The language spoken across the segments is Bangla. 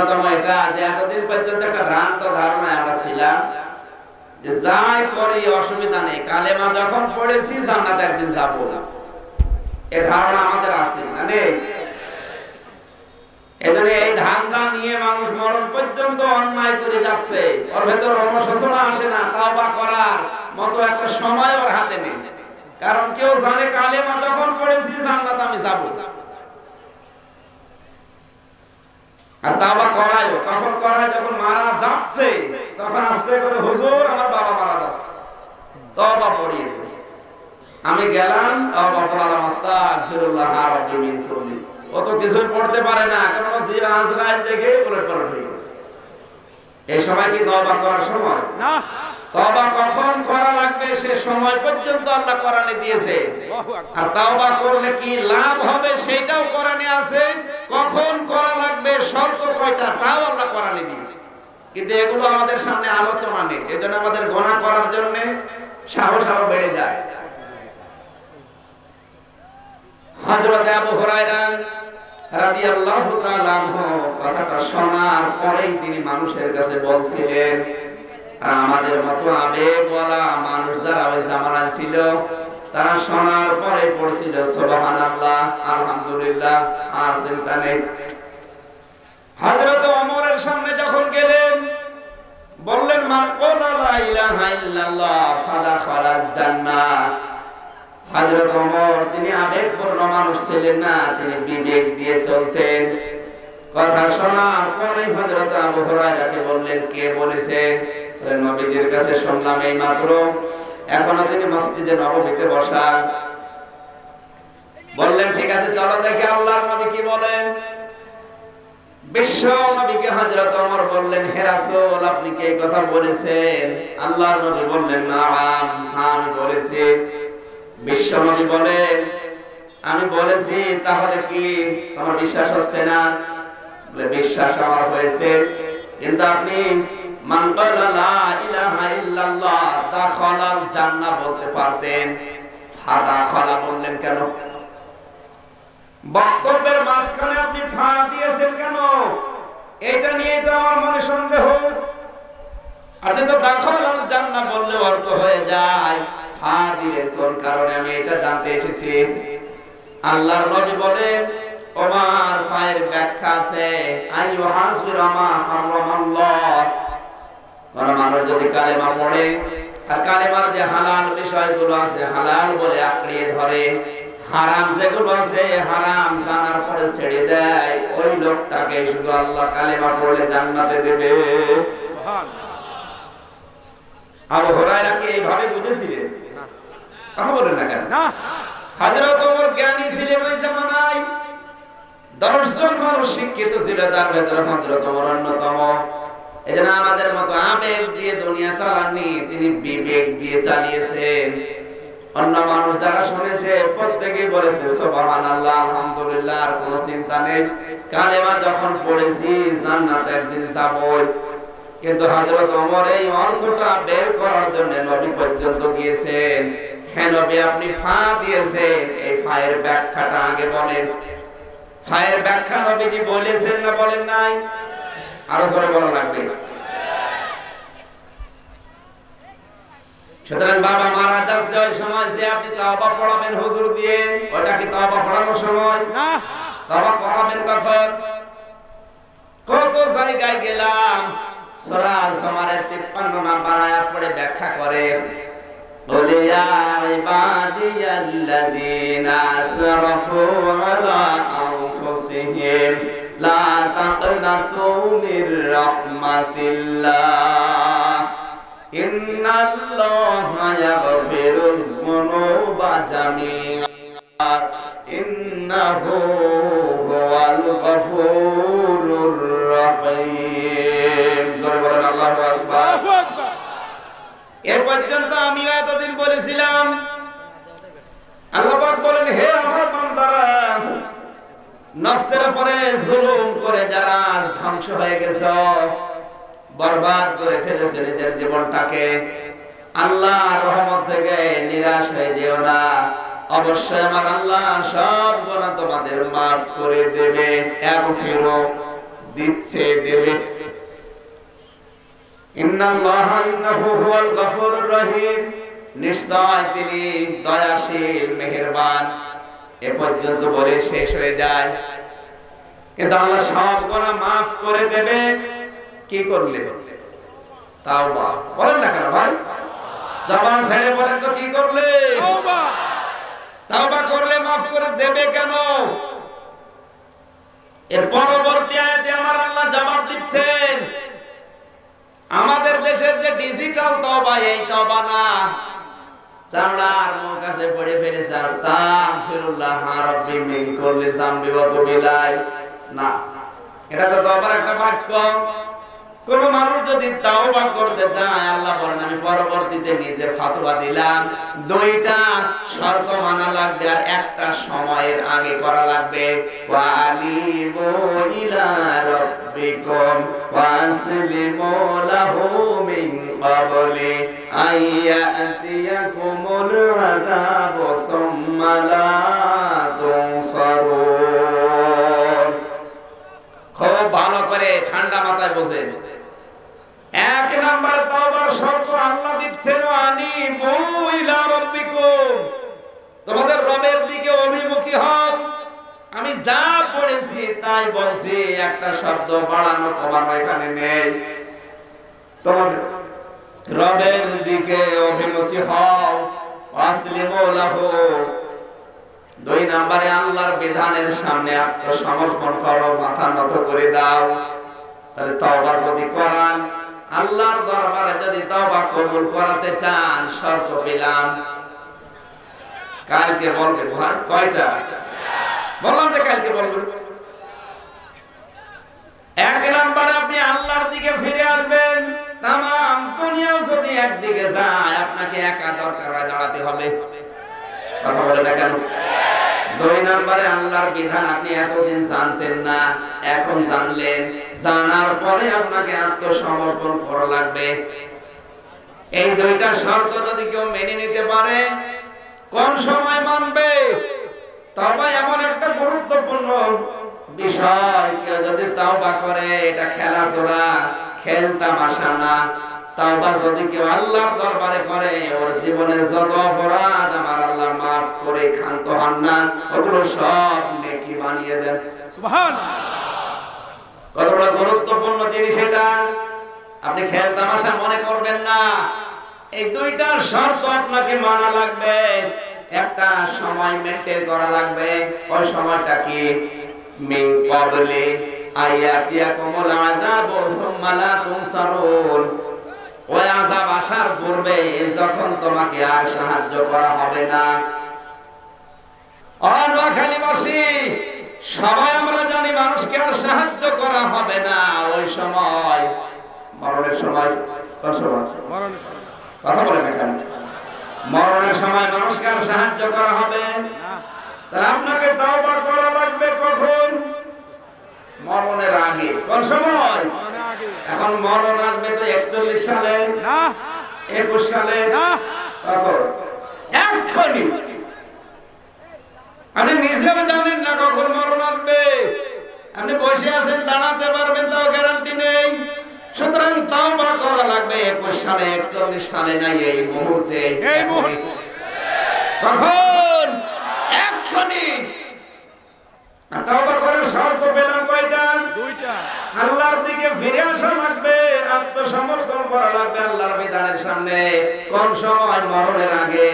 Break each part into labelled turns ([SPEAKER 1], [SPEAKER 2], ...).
[SPEAKER 1] অন্যতম এটা যে এতদিন পর্যন্ত একটা ভ্রান্ত ধারণায় আমরা ছিলাম যে যাই করি, অসুবিধা নেই। কালেমা যখন পড়েছি, জান্নাত একদিন যাব। এ ধারণা আমাদের আছে, না নেই? এজন্য এই ধান্দা নিয়ে মানুষ মরণ পর্যন্ত অন্যায় করে যাচ্ছে। ওর ভেতর অনুশোচনা আসে না, তাওবা করার মতো একটা সময় ওর হাতে নেই। কারণ কেউ জানে, কালেমা যখন পড়েছি, জান্নাত আমি যাব। আর তাওবা কখন করায় যখন মারা যাচ্ছে, তখন আস্তে করে হুজুর, আমার বাবা মারা যাচ্ছে। তওবা পড়িয়ে। আমি গেলাম, তওবা পড়ালাম আস্তাগফিরুল্লাহ রাব্বি মিন কুল্লি অত তো কিছুই পড়তে পারে না কারণ আজরাইল দেখে পড়ে পড়ে হয়ে গেছে। এই সময় কি তওবা করার সময়?
[SPEAKER 2] না।
[SPEAKER 1] তওবা কখন করা লাগবে সে সময় পর্যন্ত আল্লাহ কোরআনে দিয়েছে। আর তাওবা করলে কি লাভ হবে সেটাও কোরআনে আছে। কখন করা লাগবে শর্ত কয়টা তাও আল্লাহ কোরআনে দিয়েছে। কিন্তু এগুলো আমাদের সামনে আলোচনা নেই। এজন্য আমাদের গোনা করার জন্য সাহস আরও বেড়ে যায়। হযরত আবু হুরায়রা রাদিয়াল্লাহু তাআলা কথাটা শোনার পরেই তিনি মানুষের কাছে বলছিলেন আমাদের মতো আবেগওয়ালা মানুষ যারা ওই জামানায় ছিল তারা শোনার পরে পড়ছিল সুবহানাল্লাহ আলহামদুলিল্লাহ আর চিন্তা নেই। ওমরের সামনে যখন গেলেন বললেন ইলাহা ইল্লাল্লাহ জান্নাহ। ওমর তিনি আবেগপূর্ণ মানুষ ছিলেন না তিনি বিবেক দিয়ে চলতেন। কথা শোনার পরে হযরত আবু হুরায়রাকে বললেন কে বলেছে? বলে, নবীদের কাছে শুনলাম এই মাত্র। এখনও তিনি মসজিদে নববীতে বসা বললেন, ঠিক আছে, চলো দেখে আল্লাহর নবী কি বলেন। বলেছি। বিশ্ব বলেন, আমি বলেছি, তাহলে কি? বিশ্বাস হচ্ছে না? বিশ্বাস আমার হয়েছে। কিন্তু আপনি মান লা ইলাহা ইল্লাল্লাহ দাখালাল জান্নাহ বলতে পারতেন। ফাদা খালা বললেন কেন? বক্তব্যের মাঝখানে আপনি ফা দিয়েছেন কেন? এটা নিয়ে তো আমার মনে সন্দেহ। আপনি তো দাখালাল জান্নাহ বললে অর্থ হয়ে যায়। ফা দিলেন কোন কারণে? আমি এটা জানতে এসেছি। আল্লাহর নবী বলেন, ওমার ফায়ের ব্যাখ্যা আছে আইয়ু হাসবির আমা হারামাল্লাহ। কোন মানুষ যদি কালেমা পড়ে আর কালেমার যে হালাল বিষয়গুলো আছে হালাল বলে আঁকড়িয়ে ধরে হারাম যেগুলো আছে হারাম জানার পরে ছেড়ে দেয় ওই লোকটাকে শুধু আল্লাহ কালেমা পড়লে জান্নাতে দেবে। আবু হুরায়রা কি এইভাবে বুঝেছিলেন? কথা বলেন না কেন?
[SPEAKER 2] না।
[SPEAKER 1] হযরত ওমর জ্ঞানী ছিলেন ওই জামানায়। মানুষ শিক্ষিত ছিল তার ভেতরে হযরত ওমর অন্যতম। এজন্য আমাদের মতো আবেগ দিয়ে দুনিয়া চালাননি, তিনি বিবেক দিয়ে চালিয়েছেন। অন্য মানুষ যারা শুনেছে বলেছে, সুবহানাল্লাহ, আলহামদুলিল্লাহ, আর চিন্তা নেই। কালেমা যখন পড়েছি, জান্নাত একদিন কিন্তু হযরত ওমর এই অর্থটা বের করার জন্য নবী পর্যন্ত গিয়েছেন। হ্যাঁ নবী, আপনি ফা দিয়েছেন, এই ফায়ের ব্যাখ্যাটা আগে বলেন। ফায়ের ব্যাখ্যা নবীজি বলেছেন না বলেন নাই? আরো জোরে বলা লাগবে সুতরাং বাবা মারা যাচ্ছে ওই সময় যে আপনি তাওবা পড়াবেন হুজুর দিয়ে ওটা কি তাওবা পড়ানোর সময়
[SPEAKER 2] না
[SPEAKER 1] তাওবা পড়াবেন কখন কত জায়গায় গেলাম সূরা সমারের 53 নাম্বার আয়াত পড়ে ব্যাখ্যা করে قل يا عبادي الذين أسرفوا على أنفسهم لا تقنطوا من رحمة الله إن الله يغفر الذنوب جميعا إنه هو الغفور الرحيم জোরে বলেন আল্লাহু আকবার
[SPEAKER 2] আল্লাহু আকবার।
[SPEAKER 1] এ পর্যন্ত আমিও এতদিন বলেছিলাম নফসের উপরে জুলুম করে যারা আজ ধ্বংস হয়ে গেছে, বরবাদ করে ফেলেছে নিজের জীবনটাকে। আল্লাহ রহমত থেকে নিরাশ হয়ে যেও না। অবশ্যই আমার আল্লাহ সব গুনাহ তোমাদের মাফ করে দেবে এক ফিরো দিচ্ছে দেবে। ইন্নাল্লাহা ইন্নাহু হুয়াল গফুরুর রহিম। নিশ্চয় তিনি দয়াশীল, মেহেরবান। এ পর্যন্ত বলে শেষ হয়ে যায়। কিন্তু আল্লাহ সব গুনাহ মাফ করে দেবে। কি করলে? তাওবা। বলেন না কেন ভাই? জবান ছেড়ে বলেন তো কি করলে? তাওবা। করলে মাফ করে দেবে কেন? এর পরবর্তী আয়াতে আমার আল্লাহ জবাব দিচ্ছেন আমাদের দেশের যে ডিজিটাল তবা এই তবা না। চামড়ার মুখ কাছে পড়ে ফেলেছে আস্তাগফিরুল্লাহ রাব্বি করলে না এটা তো একটা বাক্য। কোন মানুষ যদি তাওবা করতে চায়, আল্লাহ বলেন, আমি পরবর্তীতে নিজে ফতোয়া দিলাম। দুইটা শর্ত মানা লাগবে আর একটা সময়ের আগে করা লাগবে। ভালো করে ঠান্ডা মাথায় বসে এক নাম্বার তওবার শর্ত আল্লাহ দিচ্ছেন আনি মুইলা রাব্বিকুম। তোমাদের রবের দিকে অভিমুখী হও। আমি যা পড়েছি তাই বলছি, একটা শব্দ বাড়ানো তোমার এখানে নেই। তোমাদের রবের দিকে অভিমুখী হও। আসলিমু লাহু। দুই নম্বরে আল্লাহর বিধানের সামনে আত্মসমর্পণ করো, মাথা নত করে দাও। তাহলে তওবা যদি করান আল্লাহর দরবারে যদি তওবা কবুল করাতে চান, শর্ত পেলাম। কালকে বলবে, ভাই, কয়টা? বললাম যে কালকে বলবেন এক নম্বরে আপনি আল্লাহর দিকে ফিরে আসবেন। তাম দুনিয়াও যদি একদিকে যায়, আপনাকে একা দরকার হয় দাঁড়াতে হবে। কথা বলে না কেন? দুই নম্বরে আল্লাহর বিধান, আপনি এতদিন জানতেন না, এখন জানলেন। জানার পরে আপনাকে আত্মসমর্পণ করা লাগবে। এই দুইটা শর্ত যদি কেউ মেনে নিতে পারে, কোন সময় মানবে? তবে এমন একটা গুরুত্বপূর্ণ বিষয়, কেউ যদি তাওবা করে, এটা খেলাধুলা খেলতামাশা না। তাওবা যদি কেউ আল্লাহর দরবারে করে, ওর জীবনের যত অপরাধ আমার আল্লাহ করে ক্ষান্ত হন না। ওগুলো সব নেকি বানিয়ে দেন। কতটা গুরুত্বপূর্ণ জিনিস এটা। আপনি খেল তামাশা মনে করবেন না। এই দুইটা শর্ত আপনাকে মানা লাগবে। একটা সময় মেনটেন করা লাগবে। ওই সময়টা কি? মিন ক্বাবলি আয়াতিয়াকুমুল আযাবু সুম্মা লা তুনসারুন। ওই আযাব আসার পূর্বে যখন তোমাকে আর সাহায্য করা হবে না অনোয়াখালীবাসী সবাই আমরা জানি মানুষকে আর সাহায্য করা হবে না। ওই সময় মরণের সময় কথা বলে মরণের সময় মানুষকে আর সাহায্য করা হবে তাহলে আপনাকে তাওবা করা লাগবে কখন? মরণের আগে। কোন সময়? এখন মরণ আসবে তো একচল্লিশ সালে একুশ সালে। এক্ষুনি আপনি নিজেও জানেন না কখন মরণ আসবে আপনি বসে আছেন দাঁড়াতে পারবেন তাও গ্যারান্টি নেই। সুতরাং তাও বা করা লাগবে একুশ সালে একচল্লিশ সালে নাই এই মুহূর্তে। কখন এক্ষুনি। তাওবা করার শর্ত পেলাম কয়টা?
[SPEAKER 2] দুইটা।
[SPEAKER 1] আল্লাহর দিকে ফিরে আসা লাগবে আত্মসমর্পণ করা লাগবে আল্লাহর বিধানের সামনে। কোন সময় মরণের আগে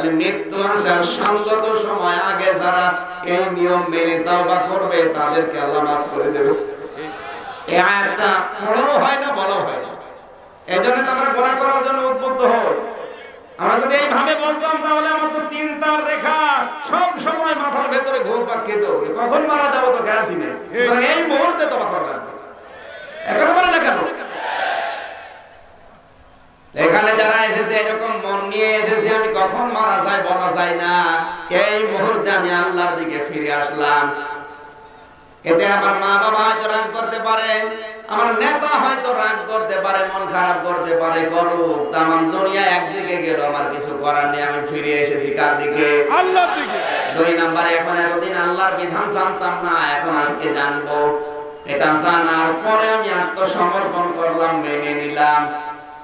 [SPEAKER 1] তাহলে মৃত্যু আসার সঙ্গত সময় আগে যারা এই নিয়ম মেনে তাওবা করবে, তাদেরকে আল্লাহ মাফ করে দেবে। এই আয়াতটা পড়াও হয় না, বলাও হয় না। এই জন্য তো আমরা গোনা করার জন্য উদ্বুদ্ধ হই। আমরা যদি এইভাবে বলতাম, তাহলে আমার তো চিন্তার রেখা সব সময় মাথার ভেতরে ঘুরপাক খেত। কখন মারা যাব তো গ্যারান্টি নেই। এই মুহূর্তে তো কথা লাগবে একথা বলে না কেন? এখানে যারা এসেছে এরকম মন নিয়ে এসেছে আমি কখন মারা যায় বলা যায় না। এই মুহূর্তে আমি আল্লাহর দিকে ফিরে আসলাম। এতে আমার মা বাবা হয়তো রাগ করতে পারে আমার নেতা হয়তো রাগ করতে পারে মন খারাপ করতে পারে করুক। তামাম দুনিয়া একদিকে গেল আমার কিছু করার নেই আমি ফিরে এসেছি কার দিকে?
[SPEAKER 2] আল্লাহর দিকে।
[SPEAKER 1] দুই নাম্বারে এখন এতদিন আল্লাহর বিধান জানতাম না এখন আজকে জানব। এটা জানার পরে আমি আত্মসমর্পণ করলাম মেনে নিলাম।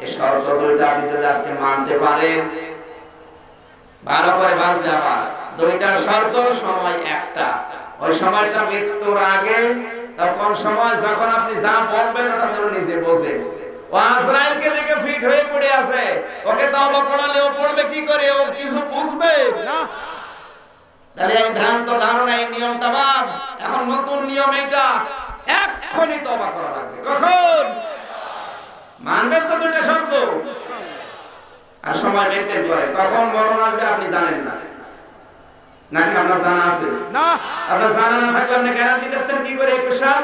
[SPEAKER 1] এই শর্ত দুইটা আপনি যদি আজকে মানতে পারেন ভালো করে বলছে আবার। দুইটা শর্ত, সময় একটা। ওই সময়টা মৃত্যুর আগে, তখন সময় যখন আপনি যা বলবেন ওটা যেন নিজে বসে নতুন নিয়ম এটা এক্ষুনি কখন? মানবেন তো দুইটা শর্ত আর সময় মেনটেন করে কখন মরণ আসবে আপনি জানেন না। নাকি আপনার জানা আছে?
[SPEAKER 2] না।
[SPEAKER 1] আপনার জানা না থাকলে আপনি গ্যারান্টি দিচ্ছেন কি করে একুশ সাল?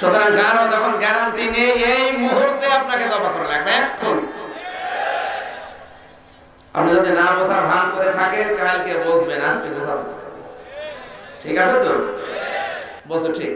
[SPEAKER 1] সুতরাং গারো যখন গ্যারান্টি নেই এই মুহূর্তে আপনাকে দবা করা লাগবে এখন আপনি যদি না বোঝার ভান করে থাকেন কালকে বসবেন আজকে বোঝাবেন। ঠিক আছে তো? বসো ঠিক।